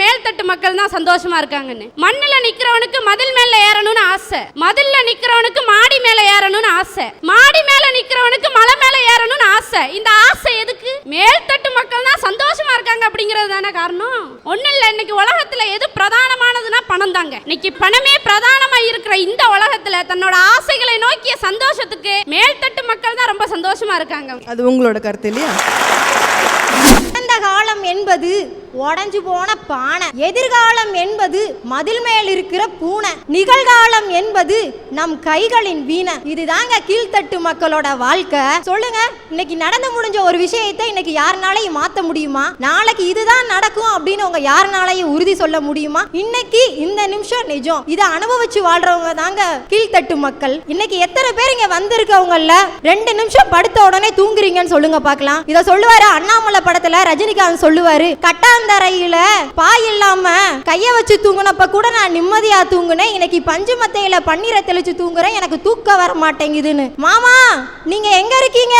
மேல்தட்டு மக்கள் தான் சந்தோஷமா இருக்காங்கன்னு. மண்ணுல நிக்கிறவனுக்கு மதில் மேல ஏறணும்னு ஆசை. மதில்ல நிக்கிறவனுக்கு மாடி மேல ஏறணும்னு ஆசை. மாடி மேல நிக்கிறவனுக்கு மலை மேல ஏறணும்னு ஆசை. இந்த ஆசை எதுக்கு? மேல்தட்டு மக்கள் தான் சந்தோஷமா இருக்காங்க அப்படிங்கிறது தானே காரணம்? ஒண்ணு இல்ல இன்னைக்கு உலகத்துல எது பிரதானமானதுன்னா பணம் தாங்க. இன்னைக்கு பணமே பிரதானமா இருக்கிற இந்த உலகத்துல தன்னோட ஆசைகளை நோக்கிய சந்தோஷத்துக்கு மேல்தட்டு மக்கள் தான் ரொம்ப சந்தோஷமா இருக்காங்க. அது உங்களோட கருத்து இல்லையா? காலம் என்பது உடஞ்சு போன பானை. எதிர்காலம் என்பது மதில் மேல் இருக்கிற பூனை. நிகழ்காலம் என்பது நம் கைகளின் வீணை. இதுதாங்க கீழ்த்தட்டு மக்களோட வாழ்க்கை. சொல்லுங்க இன்னைக்கு நடந்து முடிஞ்ச ஒரு விஷயத்தை இன்னைக்கு யாருனாலையும் மாத்த முடியுமா? நாளைக்கு இதுதான் நடக்கும் அப்படின்னு உங்க யாருனாலையும் உறுதி சொல்ல முடியுமா? இன்னைக்கு இந்த நிமிஷம் நிஜம். இதை அனுபவிச்சு வாழ்றவங்க தாங்க கீழ்த்தட்டு மக்கள். இன்னைக்கு எத்தனை பேர் இங்க வந்திருக்கவங்கல்ல? ரெண்டு நிமிஷம் படுத்த உடனே தூங்குறீங்கன்னு சொல்லுங்க பார்க்கலாம். இதை சொல்லுவாரு அண்ணாமலை படத்துல ரஜினிகாந்த் சொல்லுவாரு கட்டாந்தரையில பாய் இல்லாம கைய வச்சு தூங்குனப்ப கூட நான் நிம்மதியா தூங்குனேன். இன்னைக்கு பஞ்சு மத்தையில பன்னீரை தெளிச்சு தூங்குறேன். எனக்கு தூக்கம் வர மாட்டேங்குதுன்னு. மாமா நீங்க எங்க இருக்கீங்க?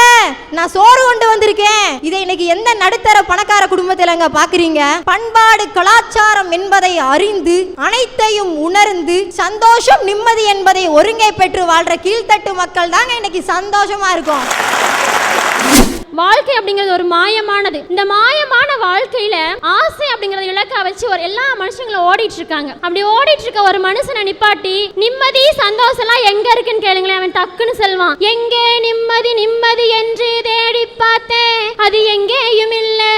நான் சோறு கொண்டு வந்திருக்கேன். இதை இன்னைக்கு எந்த நடுத்தர பணக்கார குடும்பத்திலங்க பாக்குறீங்க? பண்பாடு கலாச்சாரம் என்பதை அறிந்து அனைத்தையும் உணர்ந்து சந்தோஷம் நிம்மதி என்பதை ஒருங்கை பெற்று வாழ்ற கீழ்த்தட்டு மக்கள் தாங்க இன்னைக்கு சந்தோஷமா இருக்கும். வாழ்க்கை அப்படிங்கிறது ஒரு மாயமானது. இந்த மாயமான வாழ்க்கையில ஆசை அப்படிங்கறத இலக்கா வச்சு ஒரு எல்லா மனுஷங்களும் ஓடிட்டு இருக்காங்க அப்படி ஓடிட்டு இருக்க ஒரு மனுஷனை நிப்பாட்டி நிம்மதி சந்தோஷம் எல்லாம் எங்க இருக்குன்னு கேளுங்களேன் அவன் டக்குன்னு செல்வான் எங்கே நிம்மதி நிம்மதி என்று தேடி பார்த்தேன். அது எங்கேயும் இல்லை.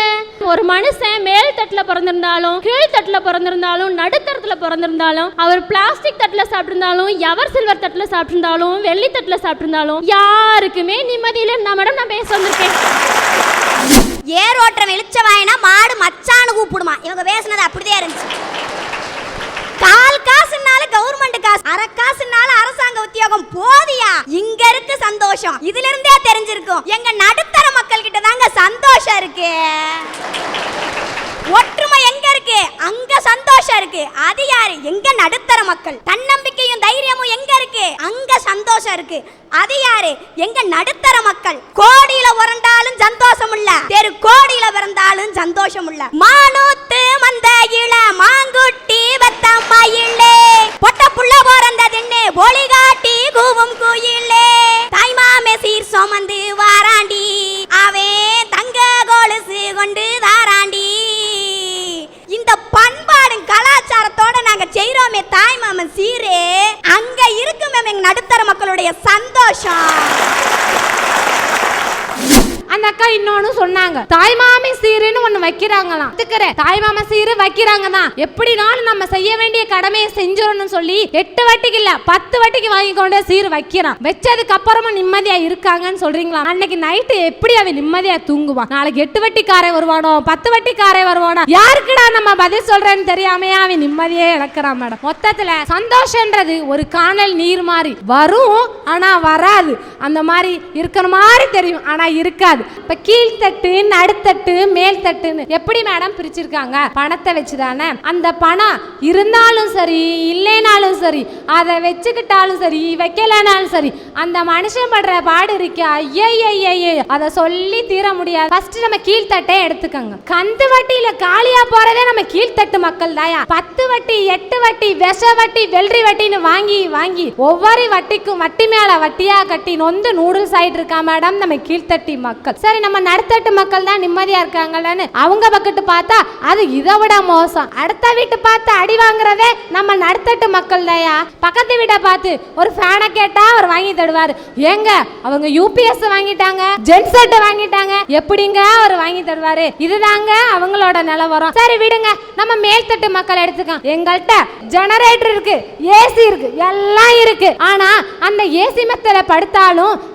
ஒரு மனுஷன் மேல் தட்டுல பிறந்திருந்தாலும் கீழ் தட்டுல பிறந்திருந்தாலும் நடுத்தரத்துல பிறந்திருந்தாலும் அவர் பிளாஸ்டிக் தட்டுல சாப்பிட்டிருந்தாலும் எவர் சில்வர் தட்டுல சாப்பிட்டிருந்தாலும் வெள்ளி தட்டுல சாப்பிட்டிருந்தாலும் யாருக்குமே நிம்மதியில் நான் மேடம் நான் பேச வந்திருக்கேன். ஏர் ஓட்டுற இழிச்ச வாயினா மாடு மச்சான்னு கூப்பிடுமா. இவங்க பேசுனது அப்படிதான் இருந்துச்சு. கால் காசுனால கவர்மெண்ட் காசு அரை காசுனால அரசாங்க உத்தியோகம் போதியா? இங்க இருக்கு சந்தோஷம். இதுல இருந்தே தெரிஞ்சிருக்கும். எங்க நடுத்தர மக்கள் கிட்ட தாங்க சந்தோஷம். இருக்கு. ஒற்றுமை எங்க இருக்கு? அங்க சந்தோஷம் இருக்கு. அது யாரு? எங்க நடுத்தர மக்கள். தன்னம்பிக்கையும் தைரியமும் எங்க இருக்கு? அங்க சந்தோஷம் இருக்கு. அது யாரு? எங்க நடுத்தர மக்கள். கோடியில உரண்டாலும் சந்தோஷம் இல்ல. தெரு கோடியில பிறந்தாலும் சந்தோஷம் இல்ல. மானூத்து மந்த இளம். கொண்டு தாராண்டி இந்த பண்பாடும் கலாச்சாரத்தோட நாங்க செய்யறோமே தாய் மாமன் சீரே. அங்க இருக்கு மேம் எங்க நடுத்தர மக்களுடைய சந்தோஷம். அந்த அக்கா இன்னொன்னு சொன்னாங்க. தாய்மாமி சீருன்னு ஒண்ணு வைக்கிறாங்களாம். தாய்மாம சீரு வைக்கிறாங்க தான் எப்படினாலும் நம்ம செய்ய வேண்டிய கடமையை செஞ்சிடணும்னு சொல்லி எட்டு வட்டிக்கு இல்ல பத்து வட்டிக்கு வாங்கி கொண்டு சீர் வைக்கிறான். வச்சதுக்கு அப்புறமும் நிம்மதியா இருக்காங்கன்னு சொல்றீங்களா? அன்னைக்கு நைட்டு எப்படி அவன் நிம்மதியா தூங்குவான் நாளைக்கு எட்டு வட்டிக்காரே வருவானோ? பத்து வட்டிக்காரே வருவானோ? யாருக்குடா நம்ம பதில் சொல்றேன்னு தெரியாமையே அவன் நிம்மதியே இழக்கிறான் மேடம். மொத்தத்துல சந்தோஷன்றது ஒரு காணல் நீர் மாதிரி. வரும் ஆனா வராது. அந்த மாதிரி இருக்கிற மாதிரி தெரியும். ஆனா இருக்காது. இப்ப கீழ்த்தட்டு நடுத்தட்டு மேல் தட்டுன்னு எப்படி மேடம் பிரிச்சிருக்காங்க? பணத்தை வச்சுதானே? அந்த பணம் இருந்தாலும் சரி இல்லைனாலும் சரி அதை வச்சுக்கிட்டாலும் சரி வைக்கலனாலும் சரி அந்த மனுஷன் படுற பாடு இருக்க ஐயையே அதை சொல்லி தீர முடியாது. ஃபர்ஸ்ட் நம்ம கீழ்த்தட்டே எடுத்துக்கோங்க. கந்து வட்டியில காலியா போறதே நம்ம கீழ்த்தட்டு மக்கள் தாயா பத்து வட்டி எட்டு வட்டி விஷ வட்டி வெள்ளி வட்டின்னு வாங்கி வாங்கி ஒவ்வொரு வட்டிக்கும் வட்டி மேல வட்டியா கட்டி சொந்த நூடுல்ஸ் ஆயிட்டு இருக்கா மேடம் நம்ம கீழ்த்தட்டி மக்கள். சரி நம்ம நடுத்தட்டு மக்கள் தான் நிம்மதியா இருக்காங்களான்னு அவங்க பக்கத்து பார்த்தா அது இதை விட மோசம். அடுத்த வீட்டு பார்த்து அடி வாங்குறதே நம்ம நடுத்தட்டு மக்கள் தாயா பக்கத்து வீட்டை பார்த்து ஒரு ஃபேனை கேட்டா அவர் வாங்கி தருவாரு. ஏங்க அவங்க யூபிஎஸ் வாங்கிட்டாங்க ஜென் செட் வாங்கிட்டாங்க. எப்படிங்க அவர் வாங்கி தருவாரு? இதுதாங்க அவங்களோட நிலவரம். சரி விடுங்க. நம்ம மேல்தட்டு மக்கள் எடுத்துக்கலாம். எங்கள்கிட்ட ஜெனரேட்டர் இருக்கு ஏசி இருக்கு எல்லாம் இருக்கு. ஆனா அந்த ஏசி மெத்தல படுத்தாலும்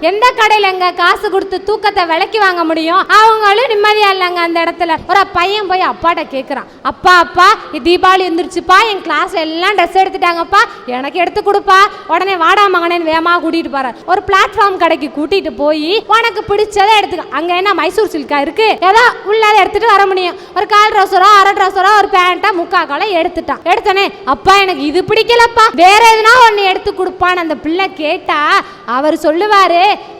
எந்த கடையில எங்க காசு கொடுத்து தூக்கத்தை விலைக்கு வாங்க முடியும்? அவங்களும் நிம்மதியா இல்லைங்க அந்த இடத்துல. ஒரு பையன் போய் அப்பாட்ட கேட்குறான் அப்பா அப்பா தீபாவளி இருந்துருச்சுப்பா என் கிளாஸ் எல்லாம் ட்ரெஸ் எடுத்துட்டாங்கப்பா. எனக்கு எடுத்து கொடுப்பா. உடனே வாடா மகனேன்னு வேமா கூட்டிட்டு போற ஒரு பிளாட்ஃபார்ம் கடைக்கு கூட்டிட்டு போய் உனக்கு பிடிச்சதை எடுத்துக்க. அங்க என்ன மைசூர் சில்கா இருக்கு? ஏதோ உள்ளதை எடுத்துட்டு வர முடியும். ஒரு கால் ட்ரெஸ்ஸரோ அரை ட்ரெஸ்ஸரோ ஒரு பேண்டா முக்கா காலை எடுத்துட்டான். எடுத்தனே அப்பா எனக்கு இது பிடிக்கலப்பா. வேற எதுனா ஒன்னு எடுத்து கொடுப்பான்னு அந்த பிள்ளை கேட்டா அவர் சொல்லுவார்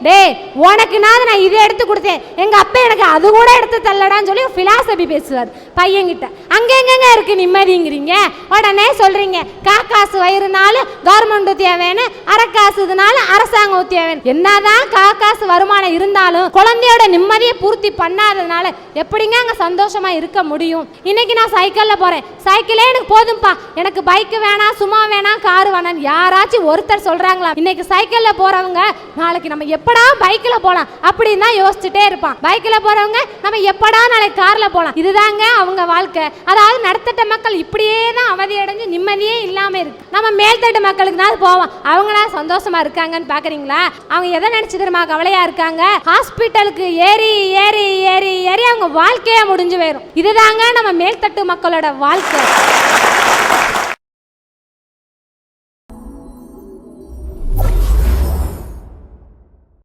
டேய் உனக்குனாவது நான் இதை எடுத்து கொடுத்தேன். எங்க அப்பா எனக்கு அது கூட எடுத்து தள்ளடான்னு சொல்லி பிலாசபி பேசுவார் பையன்கிட்ட. அங்க எங்கெங்க இருக்கு நிம்மதிங்கிறீங்க? உடனே சொல்றீங்க காக்காசு வயிறுனாலும் கவர்மெண்ட் ஊத்தியா வேணும் அரைக்காசு இதனால அரசாங்கம் ஊத்தியா வேணும் என்னதான் காக்காசு வருமானம் இருந்தாலும் குழந்தையோட நிம்மதியை பூர்த்தி பண்ணாததுனால எப்படிங்க அங்க சந்தோஷமா இருக்க முடியும்? இன்னைக்கு நான் சைக்கிள்ல போறேன். சைக்கிளே எனக்கு போதும்ப்பா எனக்கு பைக் வேணாம் சும்மா வேணாம் கார் வேணாம் யாராச்சும் ஒருத்தர் சொல்றாங்களா? இன்னைக்கு சைக்கிள்ல போறவங்க நாளைக்கு நம்ம எப்படா பைக்ல போலாம் அப்படின்னு தான் யோசிச்சுட்டே இருப்பான். பைக்ல போறவங்க நம்ம எப்படா நாளைக்கு கார்ல போலாம்? இதுதாங்க அவங்க வாழ்க்கை. அதாவது நடுத்தட்ட மக்கள் இப்படியே தான் அவதி அடைஞ்சு நிம்மதியே இல்லாம இருக்கு. நம்ம மேல்தட்டு மக்களுக்கு தான் போவோம். அவங்களா சந்தோஷமா இருக்காங்கன்னு பாக்குறீங்களா? அவங்க எதை நினைச்சு தெரியுமா? கவலையா இருக்காங்க ஹாஸ்பிட்டலுக்கு ஏறி ஏறி ஏறி ஏறி அவங்க வாழ்க்கையே முடிஞ்சு போயிடும் இதுதாங்க நம்ம மேல்தட்டு மக்களோட வாழ்க்கை.